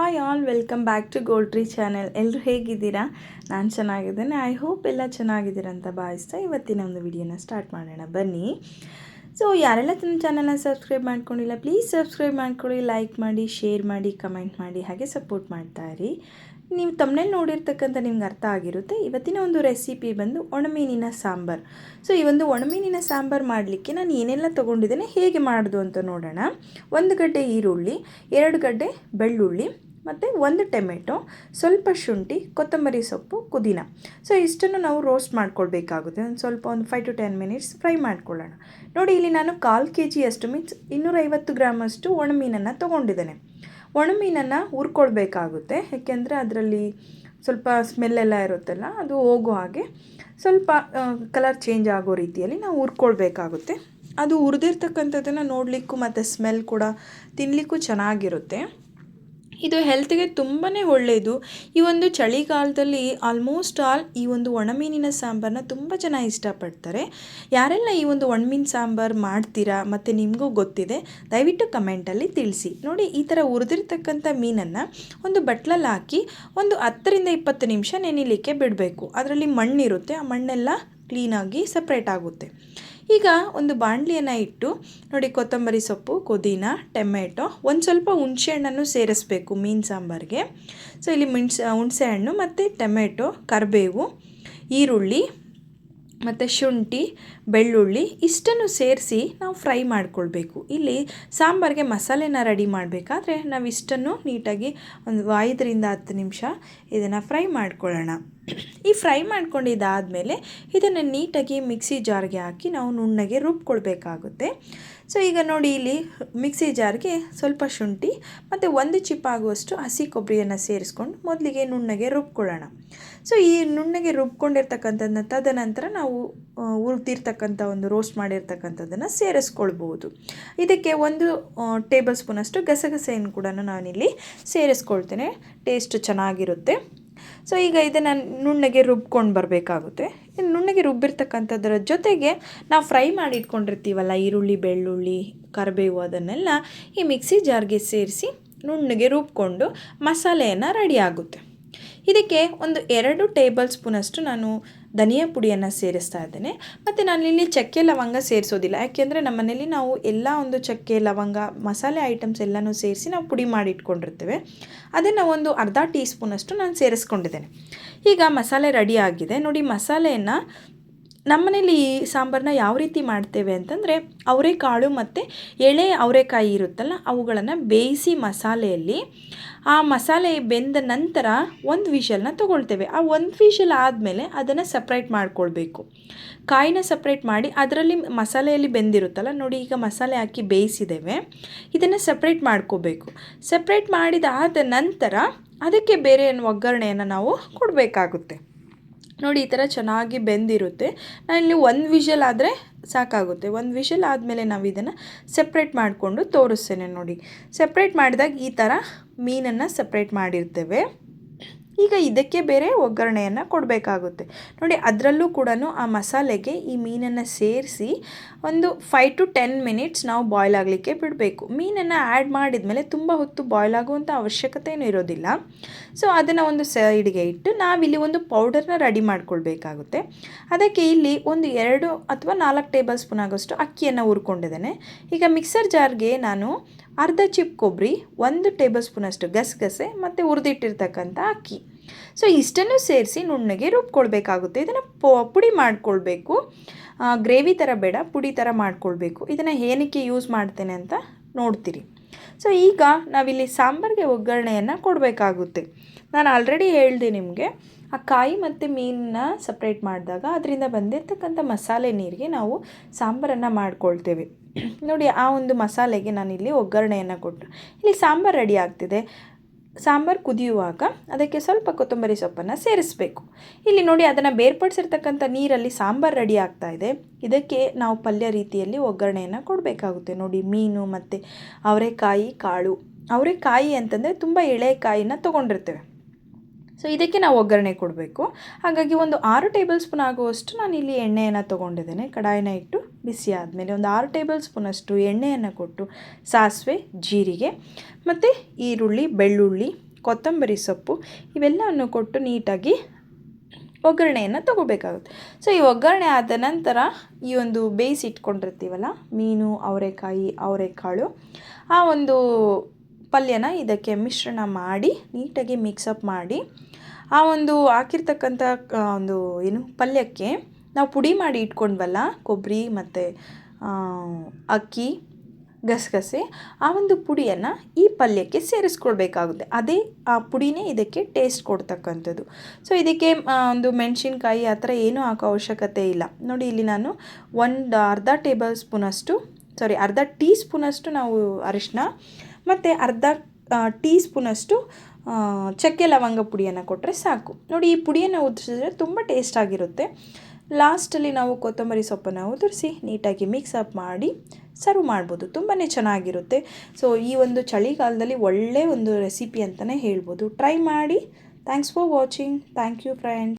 Hi all welcome back to ಗೋಲ್ಡ್ರಿ channel ಎಲ್ಲರೂ ಹೇಗಿದ್ದೀರಾ? ನಾನು ಚೆನ್ನಾಗಿದ್ದೇನೆ. ಐ ಹೋಪ್ ಎಲ್ಲ ಚೆನ್ನಾಗಿದ್ದೀರಾ ಅಂತ ಭಾವಿಸ್ತಾ ಇವತ್ತಿನ ಒಂದು ವಿಡಿಯೋನ ಸ್ಟಾರ್ಟ್ ಮಾಡೋಣ. ಬನ್ನಿ. ಸೊ ಯಾರೆಲ್ಲ ತನ್ನ ಚಾನಲ್ನ ಸಬ್ಸ್ಕ್ರೈಬ್ ಮಾಡ್ಕೊಂಡಿಲ್ಲ ಪ್ಲೀಸ್ ಸಬ್ಸ್ಕ್ರೈಬ್ ಮಾಡ್ಕೊಳ್ಳಿ ಲೈಕ್ ಮಾಡಿ ಶೇರ್ ಮಾಡಿ ಕಮೆಂಟ್ ಮಾಡಿ, ಹಾಗೆ ಸಪೋರ್ಟ್ ಮಾಡ್ತಾ ಇರಿ. ನೀವು ತಮ್ಮನೇಲಿ ನೋಡಿರ್ತಕ್ಕಂಥ ನಿಮ್ಗೆ ಅರ್ಥ ಆಗಿರುತ್ತೆ. ಇವತ್ತಿನ ಒಂದು ರೆಸಿಪಿ ಬಂದು ಒಣಮೀನಿನ ಸಾಂಬಾರು. ಸೊ ಈ ಒಂದು ಒಣಮೀನಿನ ಸಾಂಬಾರು ಮಾಡಲಿಕ್ಕೆ ನಾನು ಏನೆಲ್ಲ ತೊಗೊಂಡಿದ್ದೇನೆ, ಹೇಗೆ ಮಾಡೋದು ಅಂತ ನೋಡೋಣ. ಒಂದು ಗಡ್ಡೆ ಈರುಳ್ಳಿ, ಎರಡು ಗಡ್ಡೆ ಬೆಳ್ಳುಳ್ಳಿ ಮತ್ತು ಒಂದು ಟೊಮೆಟೊ, ಸ್ವಲ್ಪ ಶುಂಠಿ, ಕೊತ್ತಂಬರಿ ಸೊಪ್ಪು, ಪುದೀನ. ಸೊ ಇಷ್ಟನ್ನು ನಾವು ರೋಸ್ಟ್ ಮಾಡ್ಕೊಳ್ಬೇಕಾಗುತ್ತೆ. ಒಂದು ಸ್ವಲ್ಪ ಒಂದು five to ten minutes fry ಮಾಡ್ಕೊಳ್ಳೋಣ. ನೋಡಿ, ಇಲ್ಲಿ ನಾನು ಕಾಲು ಕೆ ಜಿಯಷ್ಟು ಮೀನ್ಸ್ ಇನ್ನೂರೈವತ್ತು ಗ್ರಾಮಷ್ಟು ಒಣಮೀನನ್ನು ತೊಗೊಂಡಿದ್ದೇನೆ. ಒಣಮೀನನ್ನು ಹುರ್ಕೊಳ್ಬೇಕಾಗುತ್ತೆ. ಯಾಕೆಂದರೆ ಅದರಲ್ಲಿ ಸ್ವಲ್ಪ ಸ್ಮೆಲ್ ಎಲ್ಲ ಇರುತ್ತಲ್ಲ, ಅದು ಹೋಗೋ ಹಾಗೆ ಸ್ವಲ್ಪ ಕಲರ್ ಚೇಂಜ್ ಆಗೋ ರೀತಿಯಲ್ಲಿ ನಾವು ಹುರ್ಕೊಳ್ಬೇಕಾಗುತ್ತೆ. ಅದು ಹುರಿದಿರ್ತಕ್ಕಂಥದ್ದನ್ನು ನೋಡಲಿಕ್ಕೂ ಮತ್ತು ಸ್ಮೆಲ್ ಕೂಡ ತಿನ್ನಲಿಕ್ಕೂ ಚೆನ್ನಾಗಿರುತ್ತೆ. ಇದು ಹೆಲ್ತ್ಗೆ ತುಂಬಾ ಒಳ್ಳೆಯದು ಈ ಒಂದು ಚಳಿಗಾಲದಲ್ಲಿ ಆಲ್ಮೋಸ್ಟ್ ಆಲ್ ಈ ಒಂದು ಒಣಮೀನಿನ ಸಾಂಬಾರನ್ನ ತುಂಬ ಜನ ಇಷ್ಟಪಡ್ತಾರೆ. ಯಾರೆಲ್ಲ ಈ ಒಂದು ಒಣಮೀನು ಸಾಂಬಾರು ಮಾಡ್ತೀರಾ ಮತ್ತು ನಿಮಗೂ ಗೊತ್ತಿದೆ, ದಯವಿಟ್ಟು ಕಮೆಂಟಲ್ಲಿ ತಿಳಿಸಿ. ನೋಡಿ, ಈ ಥರ ಉರಿದಿರ್ತಕ್ಕಂಥ ಮೀನನ್ನು ಒಂದು ಬಟ್ಲಲ್ಲಿ ಹಾಕಿ ಒಂದು ಹತ್ತರಿಂದ ಇಪ್ಪತ್ತು ನಿಮಿಷ ನೆನಿಲಿಕ್ಕೆ ಬಿಡಬೇಕು. ಅದರಲ್ಲಿ ಮಣ್ಣಿರುತ್ತೆ, ಆ ಮಣ್ಣೆಲ್ಲ ಕ್ಲೀನಾಗಿ ಸಪ್ರೇಟ್ ಆಗುತ್ತೆ. ಈಗ ಒಂದು ಬಾಣಲಿಯನ್ನು ಇಟ್ಟು ನೋಡಿ ಕೊತ್ತಂಬರಿ ಸೊಪ್ಪು, ಪುದೀನ, ಟೊಮೆಟೊ, ಒಂದು ಸ್ವಲ್ಪ ಹುಣಸೆಹಣ್ಣನ್ನು ಸೇರಿಸ್ಬೇಕು ಮೀನು ಸಾಂಬಾರಿಗೆ. ಸೊ ಇಲ್ಲಿ ಮೆಣಸು ಹುಣಸೆಹಣ್ಣು ಮತ್ತು ಟೊಮೆಟೊ, ಕರಿಬೇವು, ಈರುಳ್ಳಿ ಮತ್ತು ಶುಂಠಿ, ಬೆಳ್ಳುಳ್ಳಿ ಇಷ್ಟನ್ನು ಸೇರಿಸಿ ನಾವು ಫ್ರೈ ಮಾಡ್ಕೊಳ್ಬೇಕು. ಇಲ್ಲಿ ಸಾಂಬಾರಿಗೆ ಮಸಾಲೆನ ರೆಡಿ ಮಾಡಬೇಕಾದ್ರೆ ನಾವು ಇಷ್ಟನ್ನು ನೀಟಾಗಿ ಒಂದು ಐದರಿಂದ ಹತ್ತು ನಿಮಿಷ ಇದನ್ನು ಫ್ರೈ ಮಾಡ್ಕೊಳ್ಳೋಣ. ಈ ಫ್ರೈ ಮಾಡ್ಕೊಂಡಿದ್ದಾದಮೇಲೆ ಇದನ್ನು ನೀಟಾಗಿ ಮಿಕ್ಸಿ ಜಾರ್ಗೆ ಹಾಕಿ ನಾವು ನುಣ್ಣಗೆ ರುಬ್ಕೊಳ್ಬೇಕಾಗುತ್ತೆ. ಸೊ, ಈಗ ನೋಡಿ ಇಲ್ಲಿ ಮಿಕ್ಸಿ ಜಾರ್ಗೆ ಸ್ವಲ್ಪ ಶುಂಠಿ ಮತ್ತು ಒಂದು ಚಿಪ್ಪಾಗುವಷ್ಟು ಹಸಿ ಕೊಬ್ಬರಿಯನ್ನು ಸೇರಿಸ್ಕೊಂಡು ಮೊದಲಿಗೆ ನುಣ್ಣಗೆ ರುಬ್ಕೊಳ್ಳೋಣ. ಸೊ, ಈ ನುಣ್ಣಗೆ ರುಬ್ಕೊಂಡಿರ್ತಕ್ಕಂಥದ್ದನ್ನ ತದನಂತರ ನಾವು ಹುರಿದಿರ್ತಕ್ಕಂಥ ಒಂದು ರೋಸ್ಟ್ ಮಾಡಿರ್ತಕ್ಕಂಥದ್ದನ್ನು ಸೇರಿಸ್ಕೊಳ್ಬೋದು. ಇದಕ್ಕೆ ಒಂದು ಟೇಬಲ್ ಸ್ಪೂನಷ್ಟು ಗಸಗಸೆಯನ್ನು ಕೂಡ ನಾನಿಲ್ಲಿ ಸೇರಿಸ್ಕೊಳ್ತೇನೆ. ಟೇಸ್ಟ್ ಚೆನ್ನಾಗಿರುತ್ತೆ. ಸೊ ಈಗ ಇದನ್ನು ನುಣ್ಣಗೆ ರುಬ್ಕೊಂಡು ಬರಬೇಕಾಗುತ್ತೆ. ನುಣ್ಣಗೆ ರುಬ್ಬಿರ್ತಕ್ಕಂಥದ್ರ ಜೊತೆಗೆ ನಾವು ಫ್ರೈ ಮಾಡಿ ಇಟ್ಕೊಂಡಿರ್ತೀವಲ್ಲ ಈರುಳ್ಳಿ, ಬೆಳ್ಳುಳ್ಳಿ, ಕರಿಬೇವು ಅದನ್ನೆಲ್ಲ ಈ ಮಿಕ್ಸಿ ಜಾರ್ಗೆ ಸೇರಿಸಿ ನುಣ್ಣಗೆ ರುಬ್ಕೊಂಡು ಮಸಾಲೆಯನ್ನು ರೆಡಿ ಆಗುತ್ತೆ. ಇದಕ್ಕೆ ಒಂದು ಎರಡು ಟೇಬಲ್ ಸ್ಪೂನಷ್ಟು ನಾನು ಧನಿಯಾ ಪುಡಿಯನ್ನು ಸೇರಿಸ್ತಾ ಇದ್ದೇನೆ. ಮತ್ತು ನಾನಿಲ್ಲಿ ಚಕ್ಕೆ ಲವಂಗ ಸೇರಿಸೋದಿಲ್ಲ. ಯಾಕೆಂದರೆ ನಮ್ಮ ಮನೇಲಿ ನಾವು ಎಲ್ಲ ಒಂದು ಚಕ್ಕೆ, ಲವಂಗ, ಮಸಾಲೆ ಐಟಮ್ಸ್ ಎಲ್ಲನೂ ಸೇರಿಸಿ ನಾವು ಪುಡಿ ಮಾಡಿ ಇಟ್ಕೊಂಡಿರ್ತೇವೆ ಅದನ್ನು ಒಂದು ಅರ್ಧ ಟೀ ಸ್ಪೂನಷ್ಟು ನಾನು ಸೇರಿಸ್ಕೊಂಡಿದ್ದೇನೆ. ಈಗ ಮಸಾಲೆ ರೆಡಿ ಆಗಿದೆ. ನೋಡಿ ಮಸಾಲೆಯನ್ನು ನಮ್ಮನೇಲಿ ಈ ಸಾಂಬಾರನ್ನ ಯಾವ ರೀತಿ ಮಾಡ್ತೇವೆ ಅಂತಂದರೆ ಅವರೆಕಾಳು ಮತ್ತು ಎಳೆ ಅವರೆಕಾಯಿ ಇರುತ್ತಲ್ಲ, ಅವುಗಳನ್ನು ಬೇಯಿಸಿ ಮಸಾಲೆಯಲ್ಲಿ ಆ ಮಸಾಲೆ ಬೆಂದ ನಂತರ ಒಂದು ವಿಷಲ್ನ ತೊಗೊಳ್ತೇವೆ. ಆ ಒಂದು ವಿಷಲ್ ಆದಮೇಲೆ ಅದನ್ನು ಸಪ್ರೇಟ್ ಮಾಡ್ಕೊಳ್ಬೇಕು. ಕಾಯಿನ ಸಪ್ರೇಟ್ ಮಾಡಿ ಅದರಲ್ಲಿ ಮಸಾಲೆಯಲ್ಲಿ ಬೆಂದಿರುತ್ತಲ್ಲ, ನೋಡಿ ಈಗ ಮಸಾಲೆ ಹಾಕಿ ಬೇಯಿಸಿದ್ದೇವೆ, ಇದನ್ನು ಸಪ್ರೇಟ್ ಮಾಡ್ಕೋಬೇಕು ಸಪ್ರೇಟ್ ಮಾಡಿದಾದ ನಂತರ ಅದಕ್ಕೆ ಬೇರೆ ಒಗ್ಗರಣೆಯನ್ನು ನಾವು ಕೊಡಬೇಕಾಗುತ್ತೆ. ನೋಡಿ, ಈ ಥರ ಚೆನ್ನಾಗಿ ಬೆಂದಿರುತ್ತೆ. ನಾನಿಲ್ಲಿ ಒಂದು ವಿಷಲ್ ಆದರೆ ಸಾಕಾಗುತ್ತೆ. ಒಂದು ವಿಷಲ್ ಆದಮೇಲೆ ನಾವು ಇದನ್ನು ಸಪ್ರೇಟ್ ಮಾಡಿಕೊಂಡು ತೋರಿಸ್ತೇನೆ ನೋಡಿ. ಸಪ್ರೇಟ್ ಮಾಡಿದಾಗ ಈ ಥರ ಮೀನನ್ನು ಸಪ್ರೇಟ್ ಮಾಡಿರ್ತೇವೆ. ಈಗ ಇದಕ್ಕೆ ಬೇರೆ ಒಗ್ಗರಣೆಯನ್ನು ಕೊಡಬೇಕಾಗುತ್ತೆ. ನೋಡಿ, ಅದರಲ್ಲೂ ಕೂಡ ಆ ಮಸಾಲೆಗೆ ಈ ಮೀನನ್ನು ಸೇರಿಸಿ ಒಂದು ಫೈವ್ ಟು ಟೆನ್ ಮಿನಿಟ್ಸ್ ನಾವು ಬಾಯ್ಲ್ ಆಗಲಿಕ್ಕೆ ಬಿಡಬೇಕು. ಮೀನನ್ನು ಆ್ಯಡ್ ಮಾಡಿದ ಮೇಲೆ ತುಂಬ ಹೊತ್ತು ಬಾಯ್ಲ್ ಆಗುವಂಥ ಏನು ಇರೋದಿಲ್ಲ. ಸೊ ಅದನ್ನು ಒಂದು ಸೈಡ್ಗೆ ಇಟ್ಟು ನಾವಿಲ್ಲಿ ಒಂದು ಪೌಡರ್ನ ರೆಡಿ ಮಾಡ್ಕೊಳ್ಬೇಕಾಗುತ್ತೆ. ಅದಕ್ಕೆ ಇಲ್ಲಿ ಒಂದು ಎರಡು ಅಥವಾ ನಾಲ್ಕು ಟೇಬಲ್ ಸ್ಪೂನ್ ಆಗೋಷ್ಟು ಅಕ್ಕಿಯನ್ನು ಹುರ್ಕೊಂಡಿದ್ದೇನೆ. ಈಗ ಮಿಕ್ಸರ್ ಜಾರ್ಗೆ ನಾನು ಅರ್ಧ ಚಿಪ್ ಕೊಬ್ಬರಿ ಒಂದು ಟೇಬಲ್ ಸ್ಪೂನಷ್ಟು ಗಸಗಸೆ ಮತ್ತು ಹುರಿದಿಟ್ಟಿರ್ತಕ್ಕಂಥ ಅಕ್ಕಿ. ಸೊ ಇಷ್ಟನ್ನು ಸೇರಿಸಿ ನುಣ್ಣಗೆ ರುಬ್ಕೊಳ್ಬೇಕಾಗುತ್ತೆ. ಇದನ್ನು ಪುಡಿ ಮಾಡಿಕೊಳ್ಬೇಕು. ಗ್ರೇವಿ ಥರ ಬೇಡ, ಪುಡಿ ಥರ ಮಾಡಿಕೊಳ್ಬೇಕು. ಇದನ್ನು ಏನಕ್ಕೆ ಯೂಸ್ ಮಾಡ್ತೇನೆ ಅಂತ ನೋಡ್ತೀರಿ. ಸೊ ಈಗ ನಾವಿಲ್ಲಿ ಸಾಂಬಾರಿಗೆ ಒಗ್ಗರಣೆಯನ್ನು ಕೊಡಬೇಕಾಗುತ್ತೆ. ನಾನು ಆಲ್ರೆಡಿ ಹೇಳಿದೆ ನಿಮಗೆ, ಆ ಕಾಯಿ ಮತ್ತು ಮೀನನ್ನ ಸಪ್ರೇಟ್ ಮಾಡಿದಾಗ ಅದರಿಂದ ಬಂದಿರತಕ್ಕಂಥ ಮಸಾಲೆ ನೀರಿಗೆ ನಾವು ಸಾಂಬಾರನ್ನು ಮಾಡ್ಕೊಳ್ತೇವೆ. ನೋಡಿ, ಆ ಒಂದು ಮಸಾಲೆಗೆ ನಾನಿಲ್ಲಿ ಒಗ್ಗರಣೆಯನ್ನು ಕೊಟ್ಟು, ಇಲ್ಲಿ ಸಾಂಬಾರು ರೆಡಿ ಆಗ್ತಿದೆ. ಸಾಂಬಾರು ಕುದಿಯುವಾಗ ಅದಕ್ಕೆ ಸ್ವಲ್ಪ ಕೊತ್ತಂಬರಿ ಸೊಪ್ಪನ್ನು ಸೇರಿಸಬೇಕು. ಇಲ್ಲಿ ನೋಡಿ ಅದನ್ನು ಬೇರ್ಪಡಿಸಿರ್ತಕ್ಕಂಥ ನೀರಲ್ಲಿ ಸಾಂಬಾರು ರೆಡಿ ಆಗ್ತಾ ಇದೆ. ಇದಕ್ಕೆ ನಾವು ಪಲ್ಯ ರೀತಿಯಲ್ಲಿ ಒಗ್ಗರಣೆಯನ್ನು ಕೊಡಬೇಕಾಗುತ್ತೆ. ನೋಡಿ ಮೀನು ಮತ್ತು ಅವರೆಕಾಯಿ, ಕಾಳು. ಅವರೆಕಾಯಿ ಅಂತಂದರೆ ತುಂಬ ಎಳೆಕಾಯಿನ ತೊಗೊಂಡಿರ್ತೇವೆ. ಸೊ ಇದಕ್ಕೆ ನಾವು ಒಗ್ಗರಣೆ ಕೊಡಬೇಕು. ಹಾಗಾಗಿ ಒಂದು ಆರು ಟೇಬಲ್ ಸ್ಪೂನ್ ಆಗುವಷ್ಟು ನಾನು ಇಲ್ಲಿ ಎಣ್ಣೆಯನ್ನು ತೊಗೊಂಡಿದ್ದೇನೆ. ಕಡಾಯಿನ ಇಟ್ಟು ಬಿಸಿ ಆದಮೇಲೆ ಒಂದು ಆರು ಟೇಬಲ್ ಸ್ಪೂನಷ್ಟು ಎಣ್ಣೆಯನ್ನು ಕೊಟ್ಟು ಸಾಸಿವೆ, ಜೀರಿಗೆ ಮತ್ತು ಈರುಳ್ಳಿ, ಬೆಳ್ಳುಳ್ಳಿ, ಕೊತ್ತಂಬರಿ ಸೊಪ್ಪು ಇವೆಲ್ಲವನ್ನು ಕೊಟ್ಟು ನೀಟಾಗಿ ಒಗ್ಗರಣೆಯನ್ನು ತಗೋಬೇಕಾಗುತ್ತೆ. ಸೊ ಈ ಒಗ್ಗರಣೆ ಆದ ನಂತರ ಈ ಒಂದು ಬೇಯಿಸಿ ಇಟ್ಕೊಂಡಿರ್ತೀವಲ್ಲ, ಮೀನು, ಅವರೆಕಾಯಿ, ಅವರೆಕಾಳು, ಆ ಒಂದು ಪಲ್ಯನ ಇದಕ್ಕೆ ಮಿಶ್ರಣ ಮಾಡಿ ನೀಟಾಗಿ ಮಿಕ್ಸಪ್ ಮಾಡಿ ಆ ಒಂದು ಹಾಕಿರ್ತಕ್ಕಂಥ ಒಂದು ಏನು ಪಲ್ಯಕ್ಕೆ ನಾವು ಪುಡಿ ಮಾಡಿ ಇಟ್ಕೊಂಡ್ವಲ್ಲ, ಕೊಬ್ಬರಿ ಮತ್ತು ಅಕ್ಕಿ ಗಸಗಸೆ, ಆ ಒಂದು ಪುಡಿಯನ್ನು ಈ ಪಲ್ಯಕ್ಕೆ ಸೇರಿಸ್ಕೊಳ್ಬೇಕಾಗುತ್ತೆ. ಅದೇ ಆ ಪುಡಿನೇ ಇದಕ್ಕೆ ಟೇಸ್ಟ್ ಕೊಡ್ತಕ್ಕಂಥದ್ದು. ಸೊ ಇದಕ್ಕೆ ಒಂದು ಮೆಣಸಿನ್ಕಾಯಿ ಆ ಥರ ಏನೂ ಹಾಕೋ ಅವಶ್ಯಕತೆ ಇಲ್ಲ. ನೋಡಿ, ಇಲ್ಲಿ ನಾನು ಒಂದು ಅರ್ಧ ಟೇಬಲ್ ಸ್ಪೂನಷ್ಟು ಸಾರಿ ಅರ್ಧ ಟೀ ಸ್ಪೂನಷ್ಟು ನಾವು ಅರಿಶಿನ ಮತ್ತು ಅರ್ಧ ಟೀ ಸ್ಪೂನಷ್ಟು ಚಕ್ಕೆ ಲವಂಗ ಪುಡಿಯನ್ನು ಕೊಟ್ಟರೆ ಸಾಕು. ನೋಡಿ, ಈ ಪುಡಿಯನ್ನು ಉದುರಿಸಿದ್ರೆ ತುಂಬ ಟೇಸ್ಟ್ ಆಗಿರುತ್ತೆ. ಲಾಸ್ಟಲ್ಲಿ ನಾವು ಕೊತ್ತಂಬರಿ ಸೊಪ್ಪನ್ನು ಉದುರಿಸಿ, ನೀಟಾಗಿ ಮಿಕ್ಸ್ ಅಪ್ ಮಾಡಿ ಸರ್ವ್ ಮಾಡ್ಬೋದು. ತುಂಬಾ ಚೆನ್ನಾಗಿರುತ್ತೆ. ಸೊ ಈ ಒಂದು ಚಳಿಗಾಲದಲ್ಲಿ ಒಳ್ಳೆಯ ಒಂದು ರೆಸಿಪಿ ಅಂತಲೇ ಹೇಳ್ಬೋದು. ಟ್ರೈ ಮಾಡಿ. Thanks for watching thank you friends